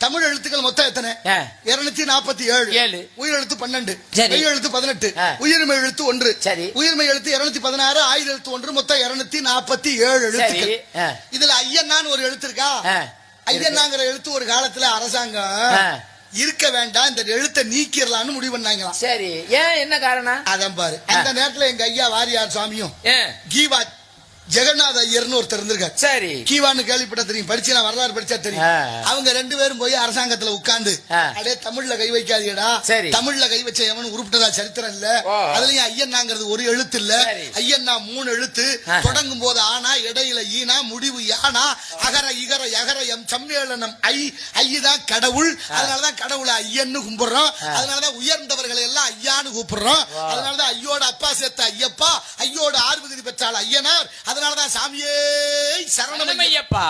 தமிழ் எழுத்துக்கள் மொத்தம் எத்தனை. இருநூத்தி நாற்பத்தி ஏழு ஏழு. உயிர் எழுத்து பன்னெண்டு. மெய் எழுத்து பதினெட்டு. உயிர்மை எழுத்து ஒன்று சரி. உயிர்மை எழுத்து இருநூத்தி பதினாறு ஆயுத எழுத்து ஒன்று மொத்தம் இருநூத்தி நாற்பத்தி ஏழு எழுத்துக்கள். ஆ. இதுல ஐயன்னான்னு ஒரு எழுத்து இருக்கா. ஐயன்னாங்கிற எழுத்து ஒரு காலத்துல அரசாங்கம். இருக்க வேண்டாம் இந்த எழுத்தை நீக்கிடலாம்னு முடிவு பண்ணாங்களாம் சரி ஏன் என்ன காரணம் அதான் பாரு அந்த நேரத்துல எங்க ஐயா வாரியார் சுவாமியும் கீவா ஜெகநாத ஐயர்னு ஒருத்தர் இருந்திருக்காரு. சரி. கீவான்னு கேள்விப்பட்ட தெரியும். படிச்சு நான் வரலாறு படிச்சா தெரியும். அவங்க ரெண்டு பேரும் போய் அரசாங்கத்துல உட்கார்ந்து. அடே தமிழ்ல கை வைக்காதீடா. தமிழ்ல கை வச்ச எவனும் உருப்பிட்டதா சரித்திரம் இல்ல. அதுலயும் ஐயன்னாங்கிறது ஒரு எழுத்து இல்ல. ஐயன்னா மூணு எழுத்து. தொடங்கும் போது ஆனா இடையில ஈனா முடிவு யானா அகர இகர யகர எம் சம்மேளனம் ஐ. ஐதான் கடவுள். அதனாலதான் கடவுளை ஐயன்னு கும்பிடுறோம். அதனாலதான் உயர்ந்தவர்களை எல்லாம் ஐயான்னு கூப்பிடுறோம். அதனாலதான் ஐயோட அப்பா சேர்த்த ஐயப்பா ஐயோட ஆறு விகுதி பெற்றால் ஐயனார் அதனாலதான் சாமியே சரணமையப்பா